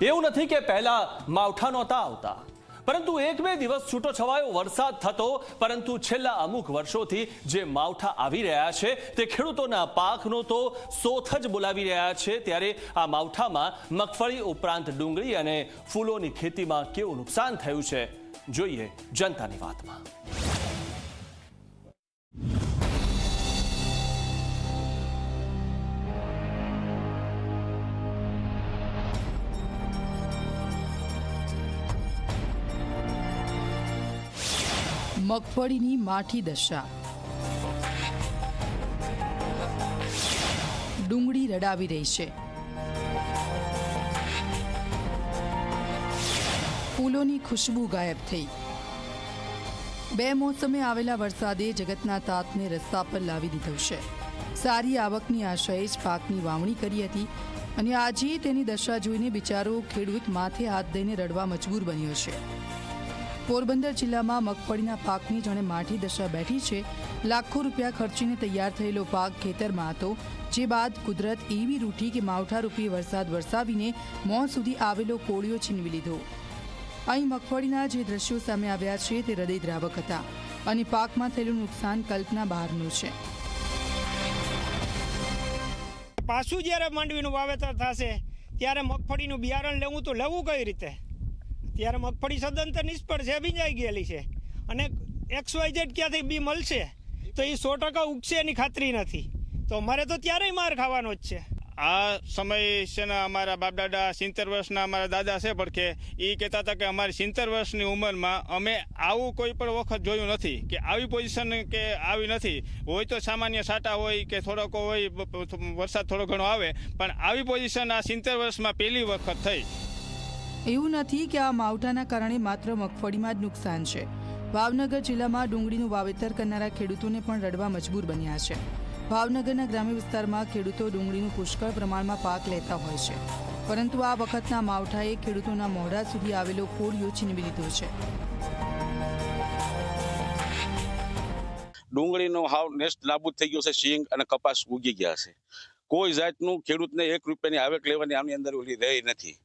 એવું નથી કે પહેલા માવઠા નહોતા આવતા પરંતુ એક બે દિવસ છૂટો છવાયો વરસાદ થતો, પરંતુ છેલ્લા અમુક વર્ષોથી જે માવઠા આવી રહ્યા છે, તે ખેડૂતોના પાકનો તો સોથ જ બોલાવી રહ્યા છે. ત્યારે આ માવઠામાં મગફળી ઉપરાંત ડુંગળી અને ફૂલોની ખેતીમાં કેવું નુકસાન થયું છે, જોઈએ જનતાની વાતમાં. મગફળીની માઠી દશા. ડુંગળી રડાવી રહી છે. ફૂલોની ખુશ્બુ ગાયબ થઈ. બે મોસમે આવેલા વરસાદે જગતના તાતને રસ્તા પર લાવી દીધો છે. સારી આવકની આશાએ જ પાકની વાવણી કરી હતી અને આજે તેની દશા જોઈને બિચારો ખેડૂત માથે હાથ દઈને રડવા મજબૂર બન્યો છે. પોરબંદર જિલ્લામાં મગફળીના પાકની જાણે માઠી દશા બેઠી છે. લાખો રૂપિયા ખર્ચીને તૈયાર થયેલો પાક ખેતરમાં હતો, જે બાદ કુદરત એવી રૂઠી કે માવઠારૂપી વરસાદ વરસાવીને મોં સુધી આવેલો કોળિયો છીનવી લીધો. અહીં મગફળીના જે દ્રશ્યો સામે આવ્યા છે તે હૃદયદ્રાવક હતા અને પાકમાં થયેલું નુકસાન કલ્પના બહારનું છે. પાછું જ્યારે માંડવીનું વાવેતર થશે, ત્યારે મગફળીનું બિયારણ લેવું તો લેવું કઈ રીતે? ત્યારે મગફળી સદંતર નિષ્ફળ છે ભીંજાઈ ગયેલી છે. અને એક્સ વાય ઝેડ ક્યાંથી બી મળશે, તો એ સો ટકા ઉગશે એની ખાતરી નથી. તો અમારે તો ત્યારેય માર ખાવાનો જ છે. આ સમય છે ને અમારા બાપ દાદા સિત્તેર વર્ષના અમારા દાદા છે પડખે એ કહેતા હતા કે અમારી સિત્તેર વર્ષની ઉંમરમાં અમે આવું કોઈ પણ વખત જોયું નથી, કે આવી પોઝિશન કે આવી નથી. હોય તો સામાન્ય સાટા હોય કે થોડોક હોય વરસાદ થોડો ઘણો આવે, પણ આવી પોઝિશન આ સિત્તેર વર્ષમાં પહેલી વખત થઈ. એવું નથી કે આ માવઠાના કારણે માત્ર મગફળીમાં જ નુકસાન છે. ભાવનગર જિલ્લામાં ડુંગળીનું વાવેતર કરનારા ખેડૂતોને પણ રડવા મજબૂર બન્યા છે. ભાવનગરના ગ્રામ્ય વિસ્તારમાં ખેડૂતો ડુંગળીનું પુષ્કળ પ્રમાણમાં પાક લેતા હોય છે. પરંતુ આ વખતના માવઠાએ ખેડૂતોના મોઢા સુધી આવેલો કોળિયો છીનવી લીધો છે. ડુંગળીનો હાવ નેસ્ટ નાબૂદ થઈ ગયો છે, સિંગ અને કપાસ ઉગી ગયા છે. કોઈ જાતનું ખેડૂતને એક રૂપિયાની આવક લેવાની આની અંદર ઓલી રહી નથી.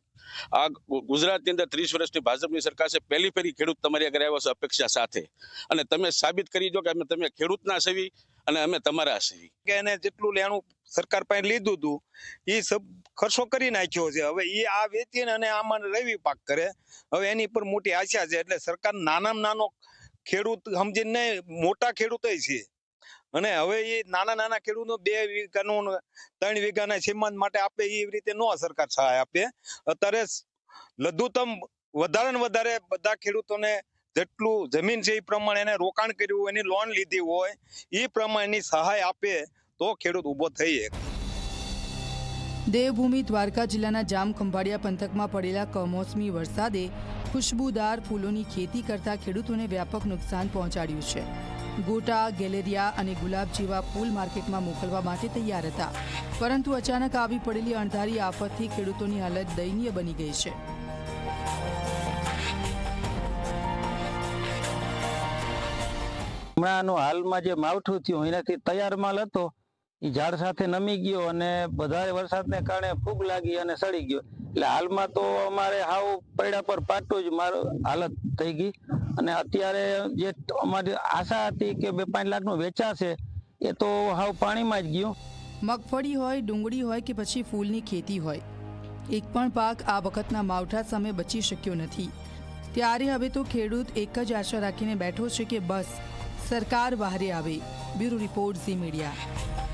આ ગુજરાતની અંદર ત્રીસ વર્ષની ભાજપની સરકાર છે. પહેલી પહેલી ખેડૂત તમારી આગળ આવ્યો છે અપેક્ષા સાથે. અને તમે સાબિત કરી દો કે અમે તમે ખેડૂતના સેવી અને અમે તમારા સેવી. કે એને જેટલું લેણું સરકાર પાસે લીધું હતું એ સબ ખર્ચો કરી નાખ્યો છે. હવે એ આ વેચીને અને આમાં રવિ પાક કરે. હવે એની પર મોટી આશા છે. એટલે સરકાર નાનામાં નાનો ખેડૂત સમજીને મોટા ખેડૂતય છે. અને હવે એ નાના નાના ખેડૂતો બે વીઘાનું ત્રણ વીઘાના સીમાંત માટે આપે એ રીતે નો સરકાર સહાય આપે. અત્યારે લઘુત્તમ વધારે વધારે બધા ખેડૂતોને જેટલું જમીન છે એ પ્રમાણે એને રોકાણ કર્યું એની લોન લીધી હોય, એ પ્રમાણેની સહાય આપે તો ખેડૂત ઊભો થઈ દેવભૂમિ દ્વારકા જિલ્લાના જામ ખંભાળિયા પંથકમાં પડેલા કમોસમી વરસાદે ખુશ્બુદાર ફૂલોની ખેતી કરતા ખેડૂતોને વ્યાપક નુકસાન પહોંચાડ્યું છે. ગોટા, ગેલેરિયા અને ગુલાબ જેવા ફૂલ માર્કેટમાં મોકલવા માટે તૈયાર હતા. પરંતુ અચાનક આવી પડેલી અણધારી આફતથી ખેડૂતોની હાલત દયનીય બની ગઈ છે. હમણાંનો હાલમાં જે માવઠું થયું, એનાથી તૈયાર માલ હતો, એ ઝાડ સાથે નમી ગયો અને વધારે વરસાદને કારણે ફૂગ લાગી અને સડી ગયો. એટલે હાલમાં તો અમારે હાવ પૈડા પર પાટું જ મારો હાલત થઈ ગઈ. અને અત્યારે જે અમારી આશા હતી કે બે પાંચ લાખનું વેચાશે, એ તો હાવ પાણીમાં જ ગયું. મગફળી હોય, ડુંગળી હોય કે પછી ફૂલની ખેતી હોય, એક પણ પાક આ વખતના માવઠા સામે બચી શક્યો નથી. ત્યારે હવે તો ખેડૂત એક જ આશા રાખીને બેઠો છે કે બસ, સરકાર બહારે આવે. Bureau report Zee media.